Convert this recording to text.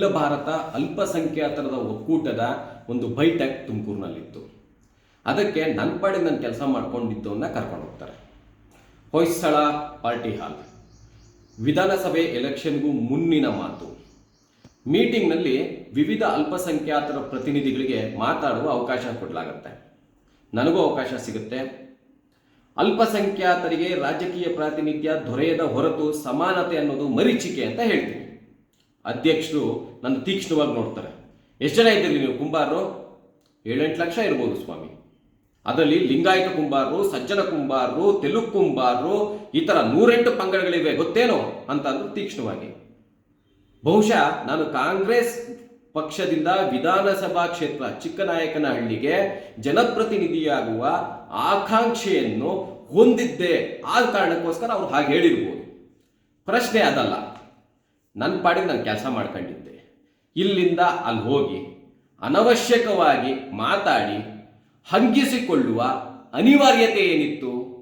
ಅಖಿಲ ಭಾರತ ಅಲ್ಪಸಂಖ್ಯಾತರದ ಒಕ್ಕೂಟದ ಒಂದು ಬೈಠಕ್ ತುಮಕೂರಿನಲ್ಲಿತ್ತು. ಅದಕ್ಕೆ ನನ್ನ ಪಾಡಿ ನನ್ನ ಕೆಲಸ ಮಾಡ್ಕೊಂಡಿದ್ದವನ್ನ ಕರ್ಕೊಂಡು ಹೋಗ್ತಾರೆ. Hoysala party hall. ವಿಧಾನಸಭೆ ಎಲೆಕ್ಷನ್ಗೂ ಮುನ್ನಿನ ಮಾತು. ಮೀಟಿಂಗ್ನಲ್ಲಿ ವಿವಿಧ ಅಲ್ಪಸಂಖ್ಯಾತರ ಪ್ರತಿನಿಧಿಗಳಿಗೆ ಮಾತಾಡುವ ಅವಕಾಶ ಕೊಡಲಾಗುತ್ತೆ. ನನಗೂ ಅವಕಾಶ ಸಿಗುತ್ತೆ. ಅಲ್ಪಸಂಖ್ಯಾತರಿಗೆ ರಾಜಕೀಯ ಪ್ರಾತಿನಿಧ್ಯ ದೊರೆಯದ ಹೊರತು ಸಮಾನತೆ ಅನ್ನೋದು ಮರೀಚಿಕೆ ಅಂತ ಹೇಳ್ತೀನಿ. ಅಧ್ಯಕ್ಷರು ನನ್ನ ತೀಕ್ಷ್ಣವಾಗಿ ನೋಡ್ತಾರೆ. ಎಷ್ಟು ಜನ ಇದ್ದೀರಿ ನೀವು, ಕುಂಬಾರರು? ಏಳೆಂಟು ಲಕ್ಷ ಇರ್ಬೋದು ಸ್ವಾಮಿ. ಅದರಲ್ಲಿ ಲಿಂಗಾಯತ ಕುಂಬಾರರು, ಸಜ್ಜನ ಕುಂಬಾರರು, ತೆಲುಗು ಕುಂಬಾರರು, ಈ ಥರ ನೂರೆಂಟು ಪಂಗಡಗಳಿವೆ, ಗೊತ್ತೇನೋ ಅಂತ ಅಂದ್ರು ತೀಕ್ಷ್ಣವಾಗಿ. ಬಹುಶಃ ನಾನು ಕಾಂಗ್ರೆಸ್ ಪಕ್ಷದಿಂದ ವಿಧಾನಸಭಾ ಕ್ಷೇತ್ರ ಚಿಕ್ಕನಾಯಕನಹಳ್ಳಿಗೆ ಜನಪ್ರತಿನಿಧಿಯಾಗುವ ಆಕಾಂಕ್ಷೆಯನ್ನು ಹೊಂದಿದ್ದೆ ಆ ಕಾರಣಕ್ಕೋಸ್ಕರ ಅವ್ರು ಹಾಗೆ ಹೇಳಿರ್ಬೋದು. ಪ್ರಶ್ನೆ ಅದಲ್ಲ. ನನ್ನ ಪಾಡಿಗೆ ನಾನು ಕೆಲಸ ಮಾಡ್ಕೊಂಡಿದ್ದೆ. ಇಲ್ಲಿಂದ ಅಲ್ಲಿ ಹೋಗಿ ಅನವಶ್ಯಕವಾಗಿ ಮಾತಾಡಿ ಹಂಗಿಸಿಕೊಳ್ಳುವ ಅನಿವಾರ್ಯತೆ ಏನಿತ್ತು?